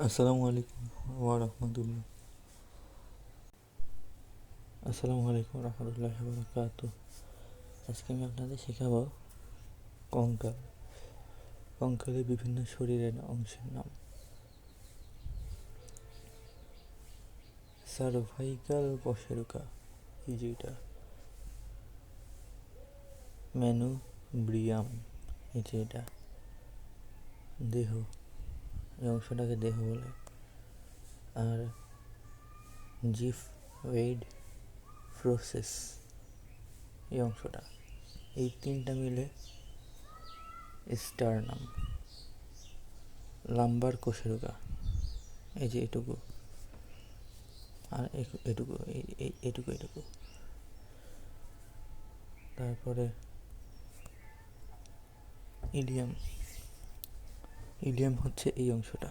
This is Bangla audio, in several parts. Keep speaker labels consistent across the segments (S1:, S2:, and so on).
S1: আসসালামু আলাইকুম ওয়া রাহমাতুল্লাহ। আসসালামু আলাইকুম রহমতুল্লাহ বরকাত আজকে আমি আপনাদের শেখাবো কঙ্কাল। কঙ্কালের বিভিন্ন শরীরের অংশের নাম। সার্ভাইকাল পশেরুকা এই যে এটা। মেনু ব্রিয়াম এই যে দেহ। এই অংশটাকে দেহ বলে। আর জিফ ওয়েড প্রসেস, এই অংশটা। এই তিনটা মিলে স্টারনাম লাম্বার কোষেরুকা এই যে এটুকু। আর এটুকু এটুকু এটুকু। তারপরে ইলিয়াম ইলিয়াম হচ্ছে এই অংশটা।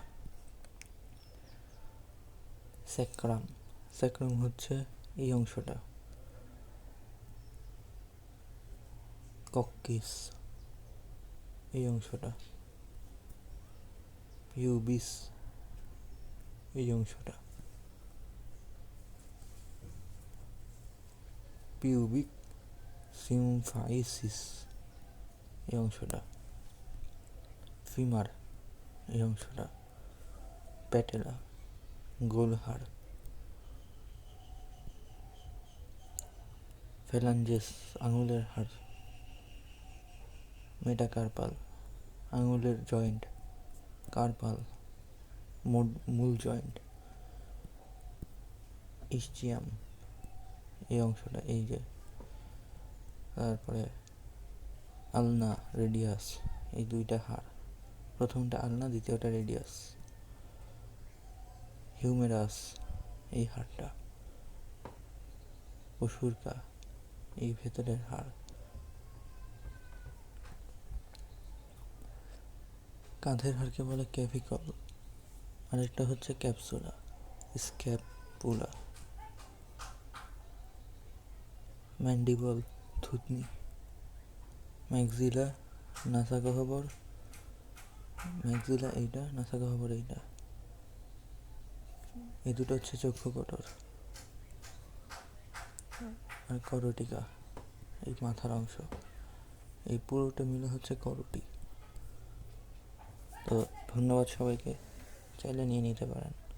S1: স্যাক্রাম স্যাক্রাম হচ্ছে এই অংশটা। কক্কিস। এই অংশটা। পিউবিস এই অংশটা। Pubic symphysis. এই অংশটা। ফিমার। এই অংশটা প্যাটেলা গোলহাড় ফেলাঞ্জেস, আঙুলের হাড়, মেটাকার্পাল, আঙুলের জয়েন্ট, কার্পাল মূল- মূল জয়েন্ট ইস্টিয়াম এই অংশটা এই যে, তারপরে আলনা, রেডিয়াস, এই দুইটা হাড়। প্রথমটা আলনা, দ্বিতীয়টা রেডিয়াস। হিউমেরাস, এই হাড়টা। পশুরকা এই ভেতরের হাড়। কাঁধের হাড়কে বলে ক্যাভিকল, আরেকটা হচ্ছে ক্যাপসুলা, স্ক্যাপুলা। ম্যান্ডিবল, থুতনি। ম্যাক্সিলা, নাসা গহ্বর ম্যাক্সিলা এইটা নাসা খবর এইটা? এই দুটো হচ্ছে চক্ষু কটর আর করটিকা, এই মাথার অংশ। এই পুরোটা মিলে হচ্ছে করটি। তো ধন্যবাদ সবাইকে, চাইলে নিয়ে নিতে পারেন।